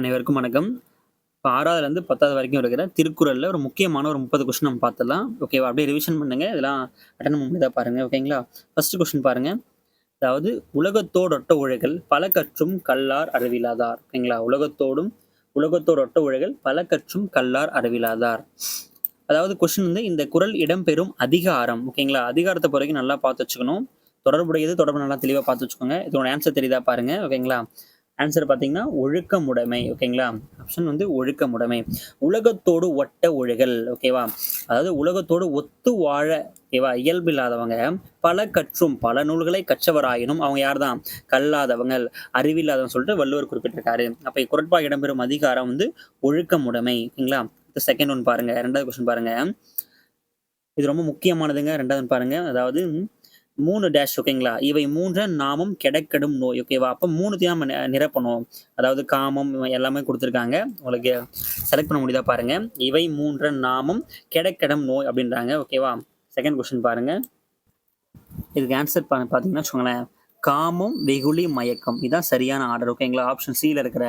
அனைவருக்கும் வணக்கம். இப்போ ஆறாவதுலேருந்து பத்தாவது வரைக்கும் இருக்கிற திருக்குறள்ல ஒரு முக்கியமான ஒரு 30 கொஸ்டின் நம்ம பார்த்துடலாம். ஓகேவா? அப்படியே ரிவிஷன் பண்ணுங்க. இதெல்லாம் அட்டன் பண்ண பாருங்க. ஓகேங்களா? ஃபர்ஸ்ட் கொஸ்டின் பாருங்க. அதாவது உலகத்தோடொட்ட உழைகள் பல கற்றும் கல்லார் அறிவிலாதார். ஓகேங்களா? உலகத்தோடும் உலகத்தோடொட்ட உழைகள் பல கற்றும் கல்லார் அறிவிலாதார். அதாவது கொஸ்டின் வந்து இந்த குறள் இடம்பெறும் அதிகாரம். ஓகேங்களா? அதிகாரத்தை பிறகு நல்லா பார்த்து வச்சுக்கணும். தொடர்புடையது தொடர்பு நல்லா தெளிவா பார்த்து வச்சுக்கோங்க. இதோட ஆன்சர் தெரியுதா பாருங்க. ஓகேங்களா? ஆன்சர் பார்த்தீங்கன்னா ஒழுக்கமுடைமை. ஓகேங்களா? ஆப்ஷன் வந்து ஒழுக்கமுடைமை. உலகத்தோடு ஒட்ட ஒழுகல். ஓகேவா? அதாவது உலகத்தோடு ஒத்து வாழ ஓகேவா? இயல்பில்லாதவங்க பல கற்றும் பல நூல்களை கற்றவராயினும் அவங்க யார்தான்? கல்லாதவங்கள், அறிவில்லாதவங்க சொல்லிட்டு வள்ளுவர் குறிப்பிட்டிருக்காரு. அப்போ குரட்பா இடம்பெறும் அதிகாரம் வந்து ஒழுக்கமுடைமை. ஓகேங்களா? செகண்ட் ஒன் பாருங்க. ரெண்டாவது கொஸ்டின் பாருங்க. இது ரொம்ப முக்கியமானதுங்க. ரெண்டாவது பாருங்க. அதாவது மூணு டேஷ் ஓகேங்களா? இவை மூன்றன் நாமம் கிடைக்கடும் நோய். ஓகேவா? அப்போ மூணுத்தையும் நம்ம நிரப்பணும். அதாவது காமம் எல்லாமே கொடுத்துருக்காங்க உங்களுக்கு செலக்ட் பண்ண முடியுதா பாருங்க. இவை மூன்றன் நாமம் கிடைக்கடும் நோய் அப்படின்றாங்க. ஓகேவா? செகண்ட் கொஸ்டின் பாருங்க. இதுக்கு ஆன்சர் பா பார்த்தீங்கன்னா வச்சுக்கோங்களேன். காமம், வெகுளி, மயக்கம். இதுதான் சரியான ஆர்டர். ஓகேங்களா? ஆப்ஷன் சியில் இருக்கிற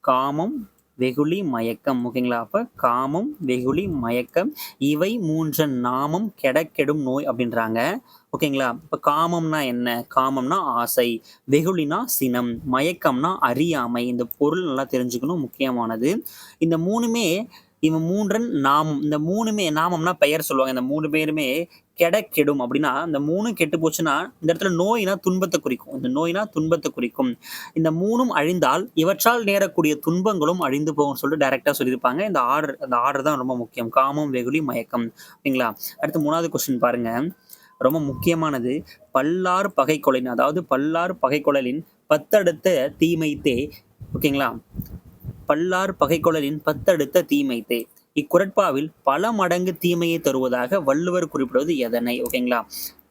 காமம், வெகுளி, மயக்கம். ஓகேங்களா? அப்ப காமம், வெகுளி, மயக்கம் இவை மூன்றன் நாமம் கெடக்கெடும் நோய் அப்படின்றாங்க. ஓகேங்களா? இப்போ காமம்னா என்ன? காமம்னா ஆசை. வெகுளினா சினம். மயக்கம்னா அறியாமை. இந்த பொருள் நல்லா தெரிஞ்சுக்கணும். முக்கியமானது. இந்த மூணுமே இவன் மூன்றன் நாமம். இந்த மூணுமே நாமம்னா பெயர் சொல்லுவாங்க. இந்த மூணு பேருமே கெடக்கெடும் அப்படின்னா, இந்த மூணும் கெட்டு போச்சுன்னா, இந்த இடத்துல நோய்னா துன்பத்தை குறிக்கும். இந்த நோய்னா துன்பத்தை குறிக்கும். இந்த மூணும் அழிந்தால் இவற்றால் நேரக்கூடிய துன்பங்களும் அழிந்து போகும்னு சொல்லிட்டு டைரக்டா சொல்லியிருப்பாங்க. இந்த ஆர்டர் அந்த ஆர்டர் தான் ரொம்ப முக்கியம். காமம், வெகுளி, மயக்கம். ஓகேங்களா? அடுத்து மூணாவது கொஸ்டின் பாருங்க. ரொம்ப முக்கியமானது. பல்லார் பகைக்கொளலின் அதாவது பல்லார் பகைக்கொளலின் பத்தடுத்த தீமைத்தே ஓகேங்களா? பல்லார் பகைக்கொளலின் பத்தடுத்த தீமைத்தே. இக்குறட்பாவில் பல மடங்கு தீமையை தருவதாக வள்ளுவர் குறிப்பிடுவது எதனை? ஓகேங்களா?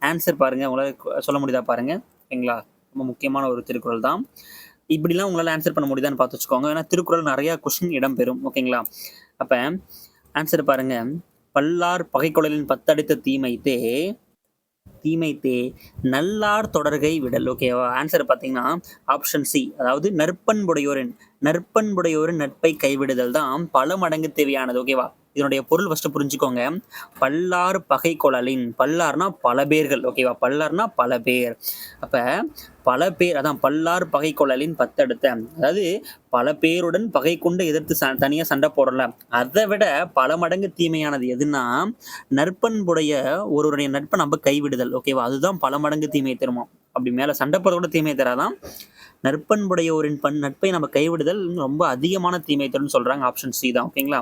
ஆன்சர் பாருங்க. உங்களால் சொல்ல முடியுதா பாருங்க. ஓகேங்களா? ரொம்ப முக்கியமான ஒரு திருக்குறள் தான். இப்படிலாம் உங்களால் ஆன்சர் பண்ண முடியுதான்னு பார்த்து வச்சுக்கோங்க. ஏன்னா திருக்குறள் நிறையா கொஸ்டின் இடம்பெறும். ஓகேங்களா? அப்போ ஆன்சர் பாருங்க. பல்லார் பகைக்குழலின் பத்தடுத்த தீமைத்தே தீமைத்தே நல்லார் தொடர்கை விடல். ஓகேவா? ஆன்சர் பார்த்தீங்கன்னா ஆப்ஷன் சி. அதாவது நற்பண்புடையோரின் நற்பண்புடையோரின் நட்பை கைவிடுதல் தான் பல மடங்கு தேவையானது. ஓகேவா? இதனுடைய பொருள் ஃபஸ்ட்டு புரிஞ்சுக்கோங்க. பல்லார் பகைக்கொளலின் பல்லார்னா பல பேர்கள். ஓகேவா? பல்லார்னா பல பேர். அப்ப பல பேர் அதான் பல்லார் பகைக்கொளலின் பத்தடுத்த அதாவது பல பேருடன் பகை கொண்டு எதிர்த்து ச தனியா சண்டை போடல அதை விட பல மடங்கு தீமையானது எதுன்னா, நற்பண்புடைய ஒருவருடைய நட்பை நம்ம கைவிடுதல். ஓகேவா? அதுதான் பல மடங்கு தீமையை தருமா அப்படி மேல சண்டை போடுறத கூட தீமையை தராதாம். ஒரு பண் நட்பை நம்ம கைவிடுதல் ரொம்ப அதிகமான தீமை தரும்னு சொல்றாங்க. ஆப்ஷன் சி தான். ஓகேங்களா?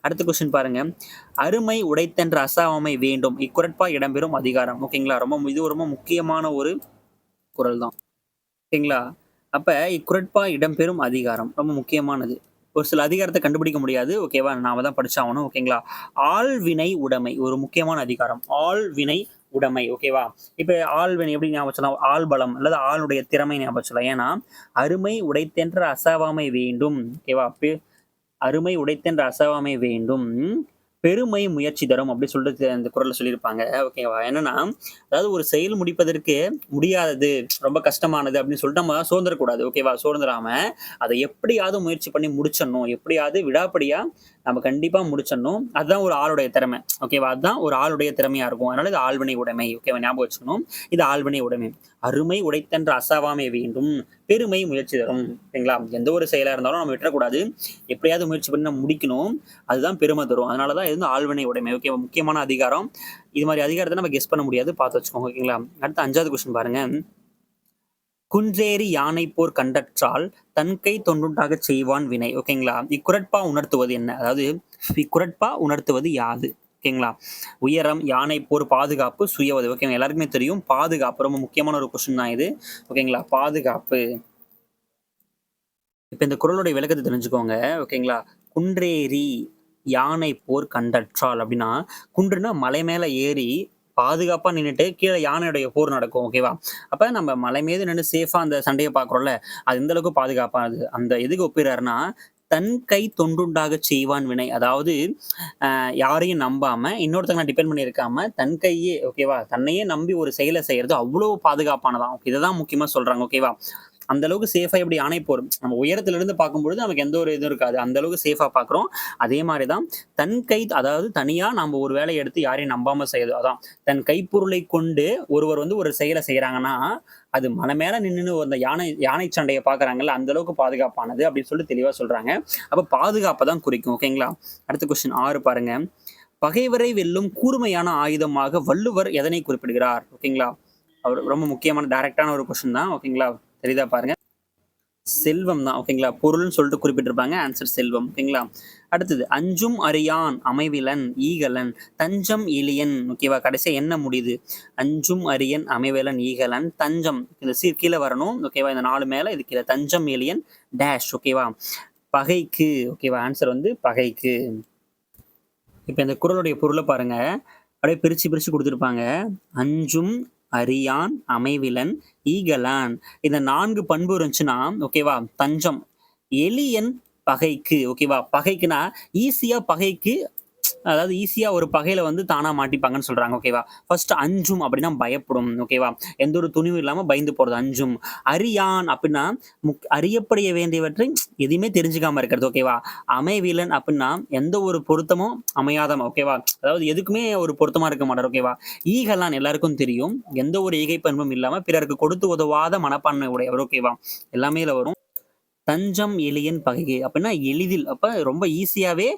அடுத்த கொஸ்டின் பாருங்க. அருமை உடைத்தென்ற அசாவாமை வேண்டும். இக்குரட்பா இடம்பெறும் அதிகாரம். ஓகேங்களா? ரொம்ப இது ரொம்ப முக்கியமான ஒரு குரல் தான். ஓகேங்களா? அப்ப இக்குரட்பா இடம்பெறும் அதிகாரம் ரொம்ப முக்கியமானது. ஒரு சில அதிகாரத்தை கண்டுபிடிக்க முடியாது. ஓகேவா? நாம தான் படிச்சாகணும். ஓகேங்களா? ஆள்வினை உடைமை ஒரு முக்கியமான அதிகாரம். ஆள்வினை உடைமை. ஓகேவா? இப்போ ஆள்வினை எப்படி ஞாபகம் ஆள் ஆள்பலம் அல்லது ஆளுடைய திறமை ஞாபகம் சொல்லலாம் ஏன்னா, அருமை உடைத்தென்ற அசாவாமை வேண்டும். ஓகேவா? அருமை உடைத்தென்ற அசவாமை வேண்டும். பெருமை முயற்சி தரும் அப்படி சொல்லிட்டு அந்த குரல்ல சொல்லியிருப்பாங்க. ஓகேவா? என்னன்னா, அதாவது ஒரு செயல் முடிப்பதற்கு முடியாதது, ரொம்ப கஷ்டமானது அப்படின்னு சொல்லிட்டு நம்ம சோர்ந்துறக்கூடாது. ஓகேவா? சோர்ந்துராம அதை எப்படியாவது முயற்சி பண்ணி முடிச்சிடணும். எப்படியாவது விடாப்படியா நம்ம கண்டிப்பாக முடிச்சிடணும். அதுதான் ஒரு ஆளுடைய திறமை. ஓகேவா? அதுதான் ஒரு ஆளுடைய திறமையாக இருக்கும். அதனால இது ஆழ்வினை உடைமை. ஓகேவா? ஞாபகம் வச்சுக்கணும். இது ஆழ்வினை உடைமை. அருமை உடைத்தென்ற அசாவாமை வேண்டும். பெருமை முயற்சி தரும். ஓகேங்களா? எந்த ஒரு செயலாக இருந்தாலும் நம்ம விட்டுறக்கூடாது. எப்படியாவது முயற்சி பண்ணி நம்ம முடிக்கணும். அதுதான் பெருமை தரும். அதனால தான் இது வந்து ஆழ்வினை உடைமை. ஓகேவா? முக்கியமான அதிகாரம். இது மாதிரி அதிகாரத்தை நம்ம கெஸ் பண்ண முடியாது. பார்த்து வச்சுக்கோங்க. ஓகேங்களா? அடுத்து அஞ்சாவது கொஸ்டின் பாருங்க. குன்றேறி யானை போர் கண்டற்றால் தன்கை தொண்டுண்டாகச் செய்வான் வினை. ஓகேங்களா? இக்குரட்பா உணர்த்துவது என்ன? அதாவது இக்குரட்பா உணர்த்துவது யாது? ஓகேங்களா? உயரம், யானை போர், பாதுகாப்பு, சுய உதவி. ஓகேங்க. எல்லாருக்குமே தெரியும். பாதுகாப்பு ரொம்ப முக்கியமான ஒரு கொஸ்டின் தான் இது. ஓகேங்களா? பாதுகாப்பு. இப்ப இந்த குறளுடைய விளக்கத்தை தெரிஞ்சுக்கோங்க. ஓகேங்களா? குன்றேறி யானை போர் கண்டற்றால் அப்படின்னா, குன்றுனா மலை மேலே ஏறி பாதுகாப்பா நின்னுட்டு கீழ யானையுடைய போர் நடக்கும். ஓகேவா? அப்ப நம்ம மலை மீது நின்னு சேஃபாக அந்த சண்டையை பார்க்குறோம்ல, அது எந்த அளவுக்கு பாதுகாப்பானது. அந்த எதுக்கு ஒப்பிடுறாருன்னா, தன் கை தொண்டுண்டாகச் செய்வான் வினை. அதாவது யாரையும் நம்பாம, இன்னொருத்தங்கள டிபெண்ட் பண்ணி இருக்காம, தன் கையே ஓகேவா? தன்னையே நம்பி ஒரு செயலை செய்யறது அவ்வளோ பாதுகாப்பானதாம். இதை தான் முக்கியமா சொல்றாங்க. ஓகேவா? அந்த அளவுக்கு சேஃபா எப்படி யானை போறோம் நம்ம உயரத்துல இருந்து பார்க்கும்பொழுது நமக்கு எந்த ஒரு இதுவும் இருக்காது. அந்த அளவுக்கு சேஃபா பார்க்குறோம். அதே மாதிரி தான் தன் கை அதாவது தனியா நம்ம ஒரு வேலையை எடுத்து யாரையும் நம்பாம செய்யுது அதான் தன் கைப்பொருளை கொண்டு ஒருவர் வந்து ஒரு செயலை செய்யறாங்கன்னா அது மனமேல மேல நின்று அந்த யானை யானை சண்டையை பார்க்கறாங்கல்ல அந்த அளவுக்கு பாதுகாப்பானது அப்படின்னு சொல்லிட்டு தெளிவா சொல்றாங்க. அப்ப பாதுகாப்பை தான் குறிக்கும் ஓகேங்களா அடுத்த கொஸ்டின் ஆறு பாருங்க. பகைவரை வெல்லும் கூர்மையான ஆயுதமாக வள்ளுவர் எதனை குறிப்பிடுகிறார்? ஓகேங்களா அவர் ரொம்ப முக்கியமான டைரக்டான ஒரு கொஸ்டின் தான் ஓகேங்களா தெரியுதா பாருங்க. செல்வம் தான் ஓகேங்களா பொருள்னு சொல்லிட்டு குறிப்பிட்டிருப்பாங்க ஆன்சர் செல்வம் ஓகேங்களா அடுத்தது அஞ்சும் அறியான் அமைவிலன் ஈகலன் தஞ்சம் எலியன் ஓகேவா கடைசியா என்ன முடியுது? அஞ்சும் அரியன் அமைவிலன் ஈகலன் தஞ்சம். இந்த சீர் கீழே வரணும் ஓகேவா இந்த நாலு மேலே இது கீழே தஞ்சம் எலியன் டேஷ் ஓகேவா பகைக்கு ஓகேவா ஆன்சர் வந்து பகைக்கு. இப்போ இந்த குறளுடைய பொருளை பாருங்க. அப்படியே பிரிச்சு பிரிச்சு கொடுத்துருப்பாங்க. அஞ்சும் அரியான் அமைவிலன் ஈகலான். இந்த நான்கு பண்பு இருந்துச்சுன்னா ஓகேவா தஞ்சம். எலியன் பகைக்கு ஓகேவா பகைக்குனா ஈஸியா பகைக்கு அதாவது ஈஸியா ஒரு பகையில் வந்து தானா மாட்டிப்பாங்கன்னு சொல்றாங்க ஓகேவா ஃபர்ஸ்ட் அஞ்சும் அப்படின்னா பயப்படும் ஓகேவா எந்த ஒரு துணிவும் இல்லாம பயந்து போகிறது அஞ்சும். அரியான் அப்படின்னா முக் அறியப்படைய வேண்டியவற்றை எதையுமே தெரிஞ்சுக்காம இருக்கிறது ஓகேவா அமைவிலன் அப்படின்னா எந்த ஒரு பொருத்தமும் அமையாதம் ஓகேவா அதாவது எதுக்குமே ஒரு பொருத்தமா இருக்க மாட்டார் ஓகேவா ஈகலான் எல்லாருக்கும் தெரியும். எந்த ஒரு ஈகை பண்பும் இல்லாம பிறருக்கு கொடுத்து உதவாத மனப்பான்மை உடையவர் ஓகேவா எல்லாமே வரும். தஞ்சம் எளியன் பகை அப்படின்னா எளிதில் அப்ப ரொம்ப ஈஸியாகவே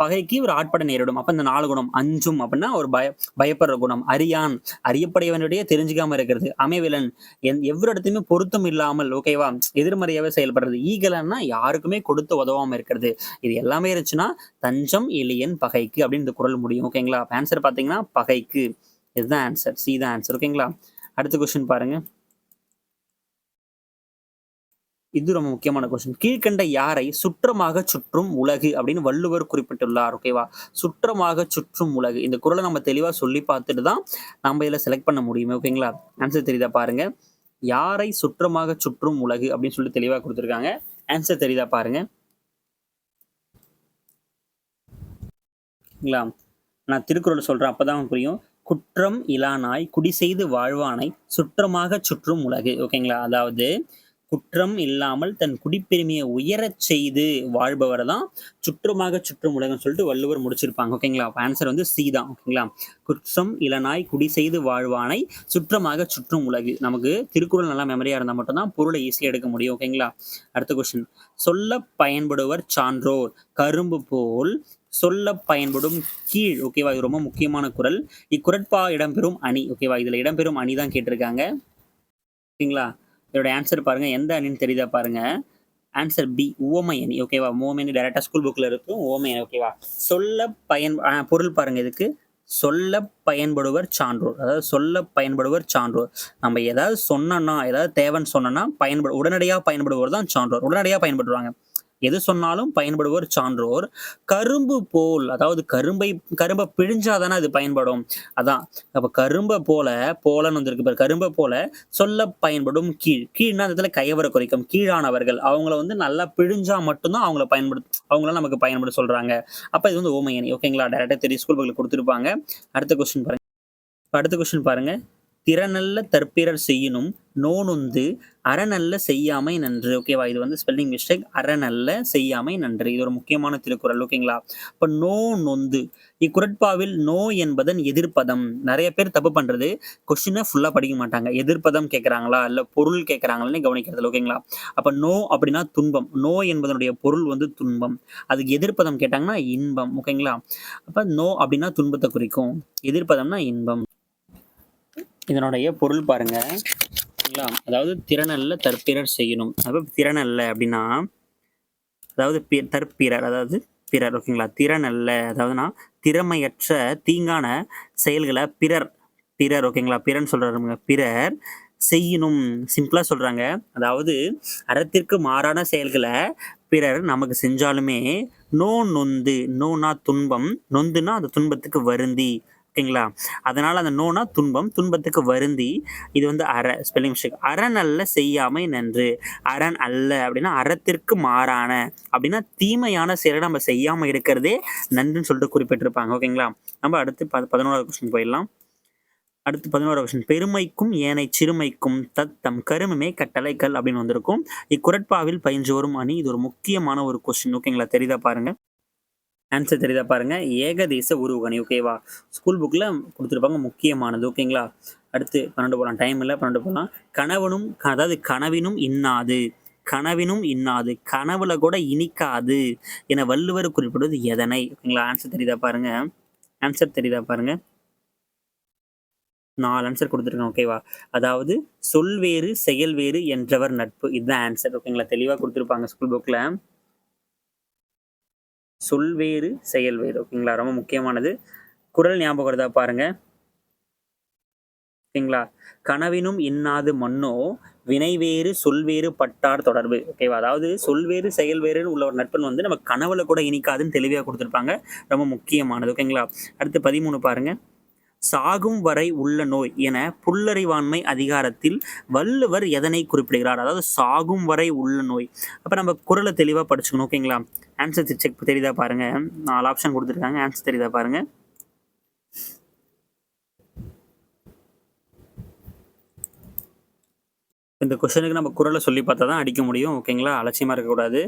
பகைக்கு ஒரு ஆட்பட நேரிடும். அப்ப இந்த நாலு குணம் அஞ்சும் அப்படின்னா ஒரு பய பயப்படுற குணம் அரியான் அறியப்படையவனுடைய தெரிஞ்சுக்காம இருக்கிறது. அமைவிலன் எந் எவ்வொரு இடத்துலையுமே பொருத்தம் இல்லாமல் ஓகேவா எதிர்மறையாவே செயல்படுறது. ஈகலன்னா யாருக்குமே கொடுத்து உதவாம இருக்கிறது. இது எல்லாமே இருந்துச்சுன்னா தஞ்சம் எலியன் பகைக்கு அப்படின்னு இந்த குரல் முடியும் ஓகேங்களா ஆன்சர் பாத்தீங்கன்னா பகைக்கு. இதுதான் ஆன்சர் சி தான் ஆன்சர் ஓகேங்களா அடுத்த கொஸ்டின் பாருங்க. இது ரொம்ப முக்கியமான கொஸ்டின் கீழ்கண்ட யாரை சுற்றமாக சுற்றும் உலகு அப்படின்னு வள்ளுவர் குறிப்பிட்டுள்ளார் ஓகேவா சுற்றமாக சுற்றும் உலகு. இந்த குறளை நம்ம தெளிவா சொல்லி பார்த்துட்டு தான் நம்ம இதில் செலக்ட் பண்ண முடியுமே ஓகேங்களா ஆன்சர் தெரியுதா பாருங்க. யாரை சுற்றமாக சுற்றும் உலகு அப்படின்னு சொல்லி தெளிவா கொடுத்துருக்காங்க. ஆன்சர் தெரியுதா பாருங்க. ஓகேங்களா நான் திருக்குறள் சொல்றேன் அப்போதான் புரியும். குற்றம் இலானாய் குடி செய்து வாழ்வானை சுற்றமாக சுற்றும் உலகு ஓகேங்களா அதாவது குற்றம் இல்லாமல் தன் குடிப்பெருமையை உயரச் செய்து வாழ்பவர் தான் சுற்றமாக சுற்றும் உலகம் சொல்லிட்டு வள்ளுவர் முடிச்சிருப்பாங்க. ஓகேங்களா ஆன்சர் வந்து சி தான். ஓகேங்களா குற்றம் இளநாய் குடி செய்து வாழ்வானை சுற்றமாக சுற்றும் உலகு நமக்கு திருக்குறள் நல்லா மெமரியா இருந்தால் மட்டும்தான் பொருளை ஈஸியாக எடுக்க முடியும். ஓகேங்களா அடுத்த கொஸ்டின் சொல்ல பயன்படுவர் சான்றோர் கரும்பு போல் சொல்ல பயன்படும் கீழ். ஓகேவா இது ரொம்ப முக்கியமான குரல். இக்குரட்பா இடம்பெறும் அணி. ஓகேவா இதுல இடம்பெறும் அணி தான் கேட்டிருக்காங்க. ஓகேங்களா இதோட ஆன்சர் பாருங்க. எந்த அணின்னு தெரியுதா பாருங்க. ஆன்சர் பி ஓமை அணி. ஓகேவா ஓமை அணி டேரக்டா ஸ்கூல் புக்ல இருக்கும். ஓமை அணி. ஓகேவா சொல்ல பயன் பொருள் பாருங்க இதுக்கு. சொல்ல பயன்படுவர் சான்றோர். அதாவது சொல்ல பயன்படுவர் சான்றோர். நம்ம ஏதாவது சொன்னோன்னா ஏதாவது தேவைன்னு சொன்னோன்னா பயன்படு உடனடியாக பயன்படுவர் தான் சான்றோர். உடனடியாக பயன்படுவாங்க. எது சொன்னாலும் பயன்படுவோர் சான்றோர். கரும்பு போல் அதாவது கரும்பை கரும்பை பிழிஞ்சாதானே அது பயன்படும். அதான் அப்போ கரும்பை போல போலன்னு வந்திருக்கு பாரு கரும்பை போல சொல்ல பயன்படும் கீழ். கீழ்னா அந்த இடத்துல கையவரை குறைக்கும் கீழானவர்கள். அவங்கள வந்து நல்லா பிழிஞ்சா மட்டும்தான் அவங்கள பயன்படுத்த அவங்கள நமக்கு பயன்பட சொல்றாங்க. அப்போ இது வந்து ஓமையணி ஓகேங்களா? டேரக்டா தெரிய ஸ்கூல் புக்ல கொடுத்துருப்பாங்க. அடுத்த கொஸ்டின் பாருங்க. அடுத்த கொஸ்டின் பாருங்க. திறனல்ல தற்பிறர் செய்யினும் நோனுந்து அறநல்ல செய்யாமை நன்று. ஓகேவா இது வந்து ஸ்பெல்லிங் மிஸ்டேக் அறநல்ல செய்யாமை நன்று. இது ஒரு முக்கியமான திருக்குறள். ஓகேங்களா இப்போ நோ நொந்து இக்குரட்பாவில் நோ என்பதன் எதிர்ப்பதம். நிறைய பேர் தப்பு பண்றது. கொஸ்டினை ஃபுல்லா படிக்க மாட்டாங்க. எதிர்ப்பதம் கேட்கறாங்களா இல்லை பொருள் கேட்கறாங்களான்னு கவனிக்கிறது ஓகேங்களா அப்ப நோ அப்படின்னா துன்பம். நோ என்பதனுடைய பொருள் வந்து துன்பம். அதுக்கு எதிர்ப்பதம் கேட்டாங்கன்னா இன்பம். ஓகேங்களா அப்ப நோ அப்படின்னா துன்பத்தை குறிக்கும். எதிர்ப்பதம்னா இன்பம். இதனுடைய பொருள் பாருங்க. சரிங்களா அதாவது திறனல்ல தற்பிறர் செய்யணும். அதாவது திறனல்ல அப்படின்னா அதாவது தற்பிறர் அதாவது பிறர் ஓகேங்களா திறனல்ல. அதாவதுனா திறமையற்ற தீங்கான செயல்களை பிறர் பிறர் ஓகேங்களா பிறன்னு சொல்றாருங்க பிறர் செய்யணும். சிம்பிளா சொல்றாங்க. அதாவது அறத்திற்கு மாறான செயல்களை பிறர் நமக்கு செஞ்சாலுமே நோ நொந்து நோனா துன்பம் நொந்துனா அந்த துன்பத்துக்கு வருந்தி. ஓகேங்களா? அதனால அந்த நோனா துன்பம் துன்பத்துக்கு வருந்தி இது வந்து அற ஸ்பெல்லிங் மிஸ்டேக் அரண் அல்ல செய்யாமை நன்று. அரண் அல்ல அப்படின்னா அறத்திற்கு மாறான அப்படின்னா தீமையான செயலை நம்ம செய்யாம இருக்கிறதே நன்றுன்னு சொல்லிட்டு குறிப்பிட்டிருப்பாங்க. ஓகேங்களா? நம்ம அடுத்து ப பதினோராவது கொஸ்டின் போயிடலாம். அடுத்து பதினோரா கொஸ்டின் பெருமைக்கும் ஏனை சிறுமைக்கும் தத்தம் கருமமே கட்டளைக்கல் அப்படின்னு வந்திருக்கும். இக்குரட்பாவில் பயின்று வரும் அணி இது ஒரு முக்கியமான ஒரு கொஸ்டின் ஓகேங்களா? தெரியுதா பாருங்க. ஆன்சர் தெரியுதா பாருங்கள் ஏகதேச உருவகணி ஓகேவா ஸ்கூல் புக்கில் கொடுத்துருப்பாங்க முக்கியமானது ஓகேங்களா அடுத்து பன்னெண்டு போகலாம் டைம் இல்லை பன்னெண்டு போகலாம் கணவனும் அதாவது கனவினும் இன்னாது. கனவினும் இன்னாது. கனவுல கூட இனிக்காது என வள்ளுவர் குறிப்பிடுவது எதனை? ஓகேங்களா ஆன்சர் தெரியுதா பாருங்க. ஆன்சர் தெரியுதா பாருங்க. நாலு ஆன்சர் கொடுத்துருக்கேன் ஓகேவா அதாவது சொல் வேறு செயல் வேறு என்றவர் நட்பு. இதுதான் ஆன்சர் ஓகேங்களா தெளிவாக கொடுத்துருப்பாங்க ஸ்கூல் புக்கில் சொல் வேறு செயல் வேறு. ஓகேங்களா? ரொம்ப முக்கியமானது. குரல் ஞாபகம் வருதா பாருங்க. ஓகேங்களா? கனவினும் இன்னாது மண்ணோ வினைவேறு சொல்வேறு பட்டார் தொடர்பு. ஓகேவா? அதாவது சொல்வேறு செயல் வேறுன்னு உள்ள ஒரு நட்பன் வந்து நம்ம கனவுல கூட இனிக்காதுன்னு தெளிவாக கொடுத்துருப்பாங்க. ரொம்ப முக்கியமானது. ஓகேங்களா? அடுத்து பதிமூணு பாருங்க. சாகும் வரை உள்ள நோய் என புல்லறிவாண்மை அதிகாரத்தில் வள்ளுவர் எதனை குறிப்பிடுகிறார்? அதாவது சாகும் வரை உள்ள நோய். அப்போ நம்ம குரலை தெளிவாக படிச்சுக்கணும் ஓகேங்களா ஆன்சர் செக் தெரியுதா பாருங்க. நாலு ஆப்ஷன் கொடுத்துருக்காங்க. ஆன்சர் தெரியுதா பாருங்க. இந்த கொஷனுக்கு நம்ம குரலை சொல்லி பார்த்தா தான் அடிக்க முடியும் ஓகேங்களா அலட்சியமாக இருக்கக்கூடாது.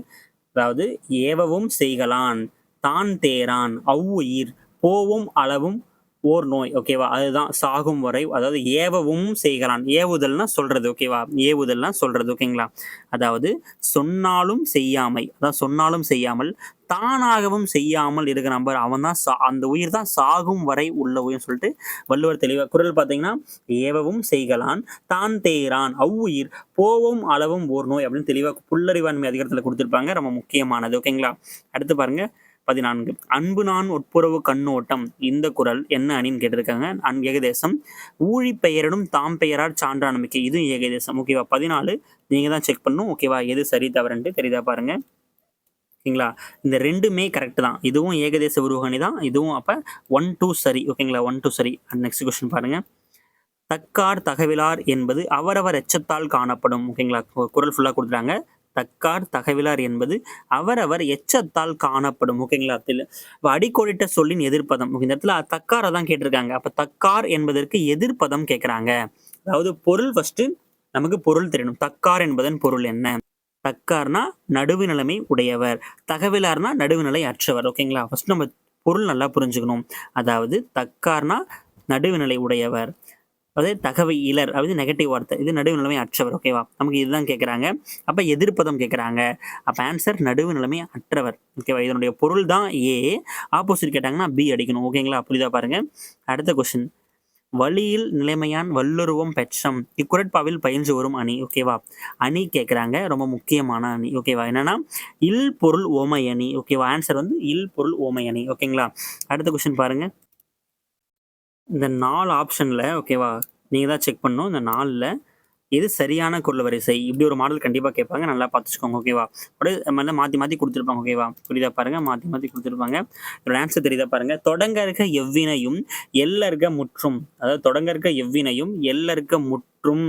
அதாவது ஏவவும் செய்கலான் தான் தேரான் அவ்வுயிர் போவும் அளவும் ஓர் நோய் ஓகேவா அதுதான் சாகும் வரை அதாவது ஏவவும் செய்கலான் ஏவுதல்னா சொல்றது ஓகேவா ஏவுதல்னா சொல்றது ஓகேங்களா அதாவது சொன்னாலும் செய்யாமை அதான் சொன்னாலும் செய்யாமல் தானாகவும் செய்யாமல் இருக்கிற நம்பர் அவன் தான் சா அந்த உயிர் தான் சாகும் வரை உள்ள உயிர் சொல்லிட்டு வள்ளுவர் தெளிவாக குரல் பார்த்தீங்கன்னா ஏவவும் செய்கலான் தான் தேரான் அவ்வுயிர் போவும் அளவும் ஓர் நோய் அப்படின்னு தெளிவாக புல்லறிவாண்மை அதிகாரத்தில் கொடுத்துருப்பாங்க ரொம்ப முக்கியமானது ஓகேங்களா அடுத்து பாருங்கள் பதினான்கு. அன்பு நான் உட்புறவு கண்ணோட்டம். இந்த குரல் என்ன அணின்னு கேட்டிருக்காங்க? அன் ஏகதேசம். ஊழி பெயரிடும் தாம் பெயரார் சான்றா நம்பிக்கை. இதுவும் ஏகதேசம். ஓகேவா? பதினாலு. நீங்கள் தான் செக் பண்ணும் ஓகேவா? எது சரி தவறுன்ட்டு தெரியுதா பாருங்க. ஓகேங்களா? இந்த ரெண்டுமே கரெக்ட் தான். இதுவும் ஏகதேச உருவகணி தான். இதுவும் அப்போ ஒன் டூ சரி. ஓகேங்களா? ஒன் டூ சரி. நெக்ஸ்ட் கொஸ்டின் பாருங்கள் தக்கார் தகவிலார் என்பது அவரவர் எச்சத்தால் காணப்படும். ஓகேங்களா? குரல் ஃபுல்லாக கொடுத்துட்டாங்க. தக்கார் தகவிலார் என்பது அவரவர் எச்சத்தால் காணப்படும். ஓகேங்களா இப்போ அடிக்கோடிட்ட சொல்லின் எதிர்ப்பதம். இந்த இடத்துல தக்காரை தான் கேட்டிருக்காங்க. அப்போ தக்கார் என்பதற்கு எதிர்ப்பதம் கேட்குறாங்க. அதாவது பொருள் ஃபஸ்ட்டு நமக்கு பொருள் தெரியணும். தக்கார் என்பதன் பொருள் என்ன? தக்கார்னா நடுவு நிலைமை உடையவர். தகவலார்னா நடுவுநிலை அற்றவர். ஓகேங்களா ஃபர்ஸ்ட் நம்ம பொருள் நல்லா புரிஞ்சுக்கணும். அதாவது தக்கார்னா நடுவுநிலை உடையவர். அதாவது தகவை இலர் அதாவது நெகட்டிவ் வார்த்தை இது நடுவு நிலைமை அற்றவர் ஓகேவா நமக்கு இதுதான் கேட்குறாங்க அப்போ எதிர்ப்பதம் கேட்குறாங்க அப்போ ஆன்சர் நடுவு நிலைமை அற்றவர் ஓகேவா இதனுடைய பொருள் தான் ஏ ஆப்போசிட் கேட்டாங்கன்னா பி அடிக்கணும் ஓகேங்களா புரியுதா பாருங்க. அடுத்த கொஸ்டின் வழியில் நிலைமையான் வல்லுருவம் பெற்றம். இக்குரட்பாவில் பயின்று வரும் அணி ஓகேவா அணி கேட்குறாங்க ரொம்ப முக்கியமான அணி ஓகேவா என்னன்னா இல் பொருள் ஓமை அணி ஓகேவா ஆன்சர் வந்து இல் பொருள் ஓமை அணி ஓகேங்களா அடுத்த கொஸ்டின் பாருங்கள் இந்த நாலு ஆப்ஷனில் ஓகேவா நீங்கள் தான் செக் பண்ணணும். இந்த நாலில் எது சரியான குரல் வரிசை? இப்படி ஒரு மாடல் கண்டிப்பாக கேட்பாங்க. நல்லா பார்த்துச்சுக்கோங்க ஓகேவா அப்படியே நல்லா மாற்றி மாற்றி கொடுத்துருப்பாங்க ஓகேவா புரியுதா பாருங்கள் மாற்றி மாற்றி கொடுத்துருப்பாங்க. இதோட ஆன்சர் தெரியுதா பாருங்கள் தொடங்க இருக்க எவ்வினையும் எல்ல இருக்க முற்றும். அதாவது தொடங்க இருக்க எவ்வினையும் எல்ல இருக்க முற்றும்.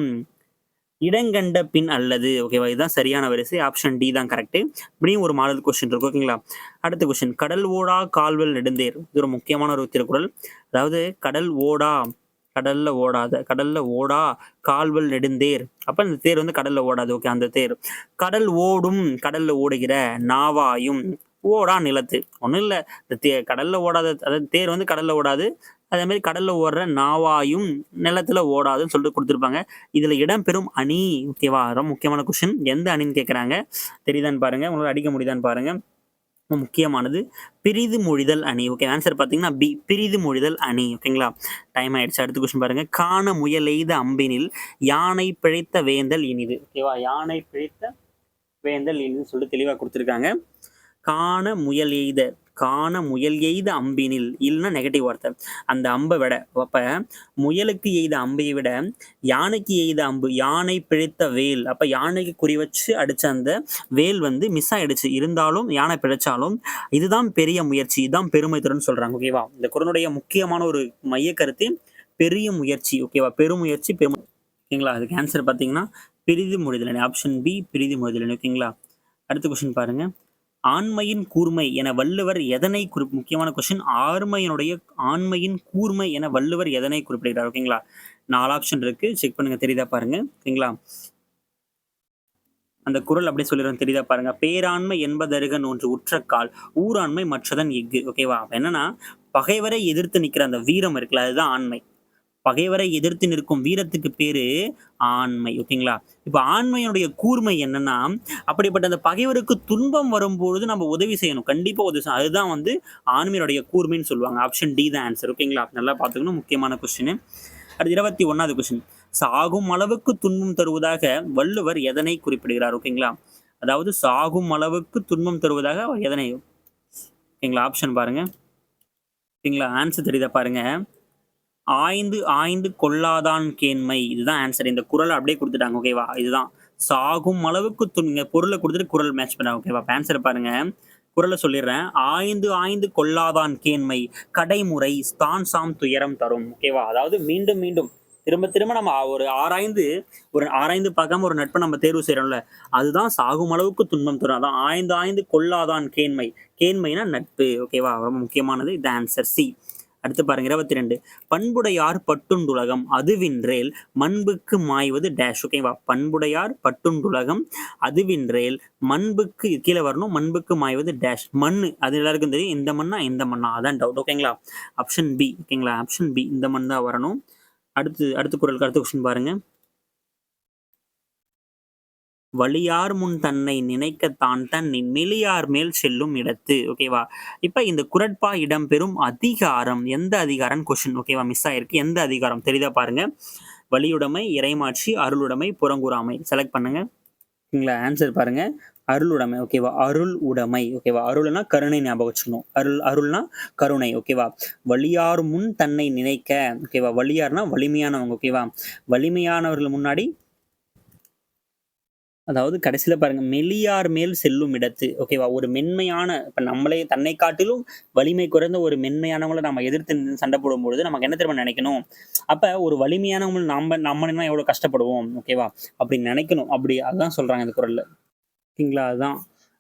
இடங்கண்ட பின் அல்லது ஓகேவா இதுதான் சரியான வரிசை. ஆப்ஷன் டி தான் கரெக்ட் இப்படியும் ஒரு மாடல் கொஸ்டின் இருக்கு ஓகேங்களா அடுத்த கொஸ்டின் கடல் ஓடா கால்வெல் நெடுந்தேர். இது ஒரு முக்கியமான ஒரு திருக்குறள். அதாவது கடல் ஓடா கடல்ல ஓடாத கடல்ல ஓடா கால்வல் நெடுந்தேர். அப்ப இந்த தேர் வந்து கடல்ல ஓடாது ஓகே அந்த தேர். கடல் ஓடும் கடல்ல ஓடுகிற நாவாயும் ஓடா நிலத்து. ஒன்றும் இல்லை. இந்த தே கடல்ல ஓடாத அதாவது தேர் வந்து கடல்ல ஓடாது. அதே மாதிரி கடல்ல ஓடுற நாவாயும் நிலத்துல ஓடாதுன்னு சொல்லிட்டு கொடுத்துருப்பாங்க. இதுல இடம்பெறும் அணி ஓகேவா ரொம்ப முக்கியமான கொஷின் எந்த அணின்னு கேட்குறாங்க தெரியுதான்னு பாருங்க. உங்களால் அடிக்க முடியுதான்னு பாருங்க. முக்கியமானது. பிரிது மொழிதல் அணி. ஓகே ஆன்சர் பார்த்தீங்கன்னா பி பிரிது மொழிதல் அணி. ஓகேங்களா டைம் ஆயிடுச்சு. அடுத்த கொஸ்டின் பாருங்க. காண முயலெய்த அம்பினில் யானை பிழைத்த வேந்தல் இனிது. ஓகேவா யானை பிழைத்த வேந்தல் இனிதுன்னு சொல்லிட்டு தெளிவாக கொடுத்துருக்காங்க. காண முயல் எய்த காண முயல் எய்த அம்பினில். இல்லைன்னா நெகட்டிவ் வார்த்தை. அந்த அம்பை விட. அப்ப முயலுக்கு எய்த அம்பை விட யானைக்கு எய்த அம்பு யானை பிழைத்த வேல். அப்போ யானைக்கு குறி வச்சு அடிச்ச அந்த வேல் வந்து மிஸ் ஆயிடுச்சு. இருந்தாலும் யானை பிழைச்சாலும் இதுதான் பெரிய முயற்சி இதுதான் பெருமை திறன் சொல்றாங்க ஓகேவா இந்த குரனுடைய முக்கியமான ஒரு மைய கருத்து பெரிய முயற்சி ஓகேவா பெருமுயற்சி பெருமை ஓகேங்களா அதுக்கு ஆன்சர் பார்த்தீங்கன்னா பிரிதி மொழிதலனை ஆப்ஷன் பி பிரிதி மொழிதலனை ஓகேங்களா அடுத்த கொஸ்டின் பாருங்க. ஆண்மையின் கூர்மை என வள்ளுவர் எதனை குறி முக்கியமான கொஸ்டின் ஆண்மையினுடைய ஆண்மையின் கூர்மை என வள்ளுவர் எதனை குறிப்பிடுகிறார்? ஓகேங்களா நாலு ஆப்ஷன் இருக்கு. செக் பண்ணுங்க. தெரியுதா பாருங்க. ஓகேங்களா அந்த குரல் அப்படியே சொல்லிடுறோம் தெரியுதா பாருங்க. பேராண்மை என்பதருகன் ஒன்று உற்றக்கால் ஊராண்மை மற்றதன் எஃகு. ஓகேவா என்னன்னா பகைவரை எதிர்த்து நிற்கிற அந்த வீரம் இருக்குல்ல அதுதான் ஆண்மை. பகைவரை எதிர்த்து நிற்கும் வீரத்துக்கு பேரு ஆண்மை ஓகேங்களா இப்போ ஆண்மையினுடைய கூர்மை என்னன்னா அப்படிப்பட்ட அந்த பகைவருக்கு துன்பம் வரும்பொழுது நம்ம உதவி செய்யணும். கண்டிப்பாக உதவி செய்யணும். அதுதான் வந்து ஆண்மையினுடைய கூர்மைன்னு சொல்லுவாங்க. ஆப்ஷன் டி தான் ஆன்சர் ஓகேங்களா நல்லா பார்த்துக்கணும். முக்கியமான கொஸ்டின் அடுத்து இருபத்தி ஒன்றாவது கொஸ்டின் சாகும் அளவுக்கு துன்பம் தருவதாக வள்ளுவர் எதனை குறிப்பிடுகிறார் ஓகேங்களா அதாவது சாகும் அளவுக்கு துன்பம் தருவதாக எதனை ஓகேங்களா ஆப்ஷன் பாருங்க. ஓகேங்களா ஆன்சர் தெரியுதா பாருங்க. ஆய்ந்து ஆய்ந்து கொள்ளாதான் கேண்மை. இதுதான் ஆன்சர் இந்த குரல் அப்படியே கொடுத்துட்டாங்க ஓகேவா இதுதான். சாகும் அளவுக்கு துணிங்க பொருளை கொடுத்துட்டு குரல் மேட்ச் பண்ணாங்க ஓகேவா ஆன்சர் பாருங்க. குரலை சொல்லிடுறேன். ஆய்ந்து ஆய்ந்து கொள்ளாதான் கேண்மை. கடைமுறை தான் சாம் துயரம் தரும் ஓகேவா அதாவது மீண்டும் மீண்டும். திரும்ப திரும்ப நம்ம ஒரு ஆராய்ந்து ஒரு ஆராய்ந்து பார்க்காம ஒரு நட்பை நம்ம தேர்வு செய்யறோம்ல அதுதான் சாகும் அளவுக்கு துன்பம் தரும். அதான் ஆய்ந்து ஆய்ந்து கொள்ளாதான் கேண்மை. கேண்மைனா நட்பு ஓகேவா ரொம்ப முக்கியமானது. இது ஆன்சர் சி அடுத்து பாருங்க இருபத்தி ரெண்டு பண்புடையார் பட்டுண்டுலகம் அதுவின்றேல் மண்புக்கு மாய்வது டேஷ் ஓகேவா பண்புடையார் பட்டுண்டுலகம் அதுவின்றேல் மண்புக்கு கீழே வரணும் மண்புக்கு மாய்வது டேஷ் மண் அது எல்லாருக்கும் தெரியும். இந்த மண்ணா இந்த மண்ணா? அதான் டவுட் ஓகேங்களா ஆப்ஷன் பி ஓகேங்களா ஆப்ஷன் பி இந்த மண் தான் வரணும். அடுத்து அடுத்த குரலுக்கு அடுத்த கொஸ்டின் பாருங்க. வலியார் முன் தன்னை நினைக்கத்தான் தன் மெலியார் மேல் செல்லும் இடத்து. ஓகேவா இப்போ இந்த குரட்பா இடம்பெறும் அதிகாரம். எந்த அதிகாரம்? கொஸ்டின் ஓகேவா மிஸ் ஆயிருக்கு. எந்த அதிகாரம்? தெரியுதா பாருங்க. வலியுடைமை இறைமாட்சி அருளுடைமை புறங்கூறாமை. செலக்ட் பண்ணுங்க. ஓகேங்களா ஆன்சர் பாருங்க. அருளுடைமை. ஓகேவா அருள் உடைமை. ஓகேவா அருள்னா கருணை ஞாபகம் வச்சுக்கணும். அருள் அருள்னா கருணை. ஓகேவா வலியார் முன் தன்னை நினைக்க. ஓகேவா வழியார்னா வலிமையானவங்க. ஓகேவா வலிமையானவர்கள் முன்னாடி அதாவது கடைசியில் பாருங்க மெலியார் மேல் செல்லும் இடத்து ஓகேவா ஒரு மென்மையான இப்போ நம்மளே தன்னை காட்டிலும் வலிமை குறைந்த ஒரு மென்மையானவங்களை நம்ம எதிர்த்து சண்டை போடும்பொழுது நமக்கு என்ன திரும்ப நினைக்கணும்? அப்போ ஒரு வலிமையானவங்களை நம்ம நம்மனா எவ்வளோ கஷ்டப்படுவோம் ஓகேவா அப்படி நினைக்கணும். அப்படி அதுதான் சொல்றாங்க இந்த குரலில். ஓகேங்களா? அதுதான்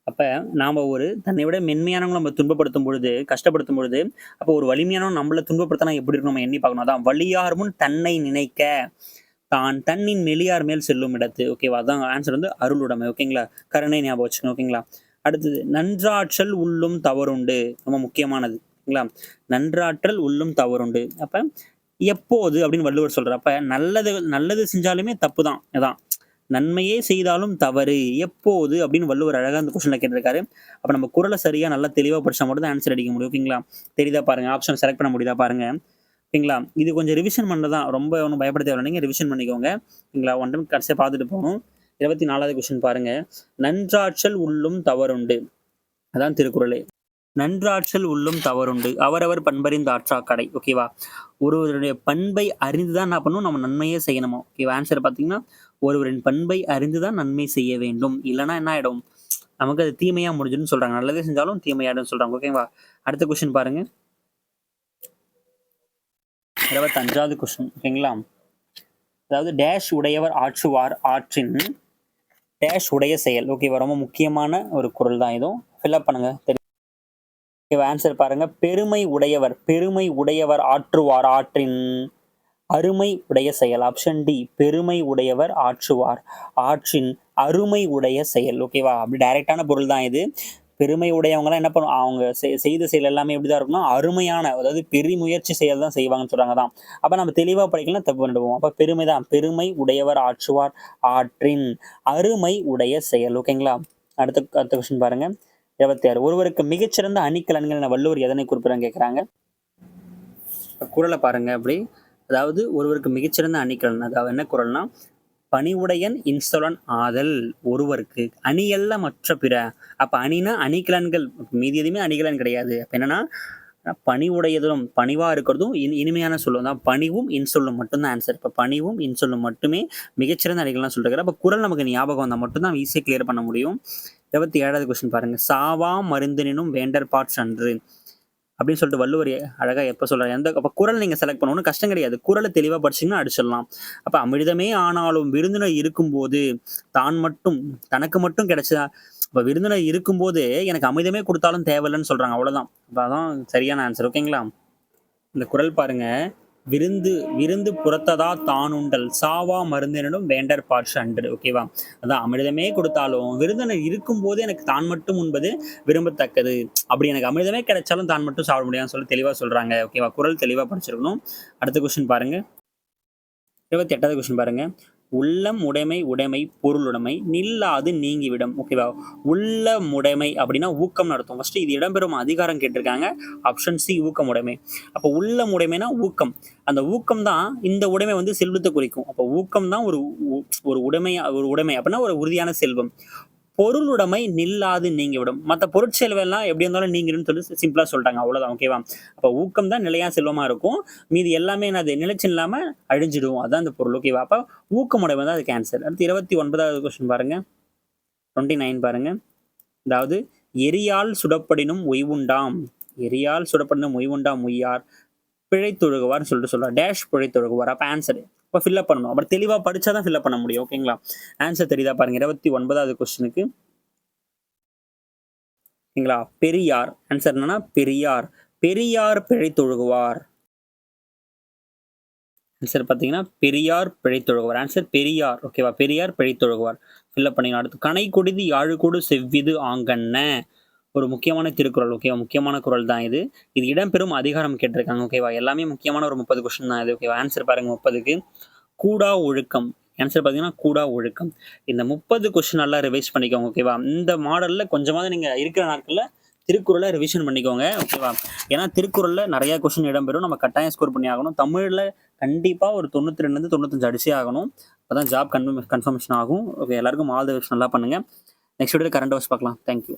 அப்போ நாம் ஒரு தன்னை விட மென்மையானவங்க நம்ம துன்பப்படுத்தும் பொழுது கஷ்டப்படுத்தும் பொழுது அப்போ ஒரு வலிமையானவங்க நம்மளை துன்பப்படுத்தினா எப்படி இருக்கும் நம்ம எண்ணி பார்க்கணும். அதான் வலியார் முன் தன்னை நினைக்க. தான் தன்னின் மெலியார் மேல் செல்லும் இடத்து. ஓகேவா அதான் ஆன்சர் வந்து அருளுடைமை. ஓகேங்களா கருணை ஞாபகம் வச்சுக்கணும். ஓகேங்களா அடுத்தது நன்றாற்றல் உள்ளும் தவறுண்டு. ரொம்ப முக்கியமானது. ஓகேங்களா நன்றாற்றல் உள்ளும் தவறுண்டு. அப்ப எப்போது அப்படின்னு வள்ளுவர் சொல்றார். அப்ப நல்லது நல்லது செஞ்சாலுமே தப்பு தான் அதான். நன்மையே செய்தாலும் தவறு. எப்போது அப்படின்னு வள்ளுவர் அழகாக அந்த கொஸ்டின்ல கேட்டிருக்காரு. அப்ப நம்ம குரலை சரியாக நல்லா தெளிவாக படிச்சா மட்டும் தான் ஆன்சர் அடிக்க முடியும். ஓகேங்களா தெரியுதா பாருங்கள் ஆப்ஷன் செலக்ட் பண்ண முடியுதா பாருங்க. ஓகேங்களா? இது கொஞ்சம் ரிவிஷன் பண்ணதான் ரொம்ப ஒன்றும் பயப்பட தேவை நீங்கள் ரிவிஷன் பண்ணிக்கோங்க. ஓகேங்களா? ஒன் டைம் கடைசியாக பார்த்துட்டு போகணும். இருபத்தி நாலாவது கொஸ்டின் பாருங்க. நன்றாற்றல் உள்ளும் தவறுண்டு. அதான் திருக்குறளே. நன்றாற்றல் உள்ளும் தவறுண்டு. அவரவர் பண்பறிந்த ஆற்றா கடை ஓகேவா? ஒருவருடைய பண்பை அறிந்து தான் என்ன பண்ணணும் நம்ம நன்மையே செய்யணுமா? ஓகேவா? ஆன்சர் பார்த்தீங்கன்னா ஒருவரின் பண்பை அறிந்து தான் நன்மை செய்ய வேண்டும். இல்லைன்னா என்ன ஆகிடும் நமக்கு அது தீமையாக முடிஞ்சுன்னு சொல்றாங்க. நல்லதே செஞ்சாலும் தீமையாடுன்னு சொல்கிறாங்க ஓகேவா? அடுத்த கொஸ்டின் பாருங்க. இருபத்தஞ்சாவது கொஸ்டின் ஓகேங்களா அதாவது டேஷ் உடையவர் ஆற்றுவார் ஆற்றின் டேஷ் உடைய செயல். ஓகேவா ரொம்ப முக்கியமான ஒரு குரல் தான் இதுவும் ஃபில்அப் பண்ணுங்க. தெரியும் ஆன்சர் பாருங்க. பெருமை உடையவர் பெருமை உடையவர் ஆற்றுவார் ஆற்றின் அருமை உடைய செயல். ஆப்ஷன் டி பெருமை உடையவர் ஆற்றுவார் ஆற்றின் அருமை உடைய செயல். ஓகேவா அப்படி டைரக்டான பொருள் தான் இது. பெருமை உடையவங்கலாம் என்ன பண்ணுவோம் அவங்க செய்த செயல் எல்லாமே எப்படி தான் இருக்கும்னா அருமையான அதாவது பெரிய முயற்சி செயல் தான் செய்வாங்கன்னு சொல்றாங்க தான். அப்ப நம்ம தெளிவா படிக்கலாம் தப்பு பண்ணிடுவோம். அப்ப பெருமை தான் பெருமை உடையவர் ஆற்றுவார் ஆற்றின் அருமை உடைய செயல். ஓகேங்களா அடுத்த அடுத்த கொஸ்டின் பாருங்க. இருபத்தி ஆறு ஒருவருக்கு மிகச்சிறந்த அணிக்கலன்கள் என வள்ளுவர் எதனை குறிப்பிடுறாங்க கேட்குறாங்க குரலை பாருங்க அப்படி. அதாவது ஒருவருக்கு மிகச்சிறந்த அணிக்கலன் அதாவது என்ன குரல்னா பணிவுடையன் இன்சொலன் ஆதல் ஒருவருக்கு. அணியல்ல மற்ற பிற. அப்போ அணினா அணிகலன்கள். மீதி எதுவுமே அணிகலன் கிடையாது. அப்போ என்னன்னா பணிவுடையதும் பணிவாக இருக்கிறதும் இனி இனிமையான சொல்லும். தான் பணிவும் இன்சொல்லும் மட்டும்தான் ஆன்சர் இப்போ பணிவும் இன்சொல்லும் மட்டுமே மிகச்சிறந்த அணிகள்லாம் சொல்லிருக்காரு. அப்ப குரல் நமக்கு ஞாபகம் வந்தால் மட்டும்தான் ஈஸியாக கிளியர் பண்ண முடியும். இருபத்தி ஏழாவது கொஸ்டின் பாருங்க. சாவா மருந்தினும் வேண்டர் பார்ட்ஸ் அன்று அப்படின்னு சொல்லிட்டு வள்ளுவர் அழகா எப்ப சொல்றாரு எந்த அப்ப குரல் நீங்க செலக்ட் பண்ணணும் கஷ்டம் கிடையாது குரலை தெளிவா படிச்சீங்கன்னா அடிச்சிடலாம் அப்ப அமிர்தமே ஆனாலும் விருந்தினர் இருக்கும்போது தான் மட்டும் தனக்கு மட்டும் கிடைச்சதா இப்போ விருந்தினர் இருக்கும்போது எனக்கு அமிர்தமே கொடுத்தாலும் தேவையில்லைன்னு சொல்றாங்க. அவ்வளோதான். அப்ப அதான் சரியான ஆன்சர். ஓகேங்களா? இந்த குறள் பாருங்க. விருந்து விருந்து புறத்ததா தானுண்டல் சாவா மருந்தினும் வேண்டர் பாட்சு அன்று. ஓகேவா? அதான் அமிர்தமே கொடுத்தாலும் விருந்தினர் இருக்கும்போது எனக்கு தான் மட்டும் உண்பது விரும்பத்தக்கது. அப்படி எனக்கு அமிர்தமே கிடைச்சாலும் தான் மட்டும் சாப்பிட முடியாதுன்னு சொல்லி தெளிவா சொல்றாங்க. ஓகேவா? குரல் தெளிவா படிச்சிருக்கணும். அடுத்த கொஸ்டின் பாருங்க. 28வது கொஸ்டின் பாருங்க. உள்ளம் உடைமை உடைமை பொருளுடைமை நில்லாது நீங்கிவிடும். ஓகேவா? உள்ளம் உடைமை அப்படின்னா ஊக்கம் நடத்தும் ஃபர்ஸ்ட் இது இடம்பெறும் அதிகாரம் கேட்டிருக்காங்க. ஆப்ஷன் சி ஊக்கம் உடைமை. அப்போ உள்ளம் உடைமைனா ஊக்கம். அந்த ஊக்கம் தான் இந்த உடைமை வந்து செல்வத்தை குறிக்கும். அப்போ ஊக்கம் தான் ஒரு ஒரு உடைமை ஒரு உடைமை அப்படின்னா ஒரு உறுதியான செல்வம். பொருளுடைமை நில்லாது நீங்கிவிடும். மற்ற பொருட்செல்வம் எல்லாம் எப்படி இருந்தாலும் நீங்கிடும்னு சொல்லி சிம்பிளா சொல்லிட்டாங்க. அவ்வளோதான். ஓகேவா? அப்போ ஊக்கம் தான் நிலையா செல்வமா இருக்கும். மீதி எல்லாமே என்னது நிலைச்சு இல்லாமல் அழிஞ்சிடும். அதுதான் அந்த பொருள். ஓகேவா? அப்போ ஊக்கமுடைமை தான் அது கேன்சர் அடுத்து 29வது கொஸ்டின் பாருங்க. 29 பாருங்க. அதாவது எரியால் சுடப்படினும் உய்வுண்டாம். எரியால் சுடப்படினும் உய்வுண்டாம் உய்யார் பிழைத்தொழுகுவார்ன்னு சொல்லிட்டு சொல்கிறார் டேஷ் பிழைத்தொழுகுவார். அப்போ ஆன்சர். இப்போ ஃபில்லப் பண்ணணும். அப்புறம் தெளிவா படிச்சா தான் ஃபில்லப் பண்ண முடியும். ஓகேங்களா? ஆன்சர் தெரியுதா பாருங்க. 29வது கொஸ்டினுக்கு. ஓகேங்களா? பெரியார். ஆன்சர் என்னன்னா பெரியார். பெரியார் பிழைத்தொழுகுவார். ஆன்சர் பார்த்தீங்கன்னா, பெரியார் பிழைத்தொழுகுவார். ஆன்சர் பெரியார். ஓகேவா? பெரியார் பிழைத்தொழுகுவார். ஃபில்லப் பண்ணிக்கலாம். அடுத்து கனை கொடிது யாழுகொடு செவ்விது ஆங்கண்ண. ஒரு முக்கியமான திருக்குறள். ஓகேவா? முக்கியமான குரல் தான் இது. இது இடம்பெறும் அதிகாரம் கேட்டிருக்காங்க. ஓகேவா? எல்லாமே முக்கியமான ஒரு 30 கொஸ்டின் தான் இது. ஓகேவா? ஆன்சர் பாருங்க 30க்கு. கூடா ஒழுக்கம். ஆன்சர் பார்த்தீங்கன்னா, கூடா ஒழுக்கம். இந்த 30 கொஸ்டின் நல்லா ரிவைஸ் பண்ணிக்கோங்க. ஓகேவா? இந்த மாடல்ல கொஞ்சமாவது நீங்கள் இருக்கிற நாட்களில் திருக்குறள ரிவிஷன் பண்ணிக்கோங்க. ஓகேவா? ஏன்னா திருக்குறளில் நிறைய கொஸ்டின் இடம்பெறும். நம்ம கட்டாயம் ஸ்கோர் பண்ணி ஆகணும். தமிழில் கண்டிப்பாக ஒரு 92லேருந்து 95 அடிச்சே ஆகணும். அப்பதான் ஜாப் கன்ஃபர்ம் கன்ஃபர்மேஷன் ஆகும். ஓகே எல்லாருக்கும் ஆல் தி நல்லா பண்ணுங்க. நெக்ஸ்ட் வீடியோ கரண்ட் ஹவர்ஸ் பார்க்கலாம். Thank you.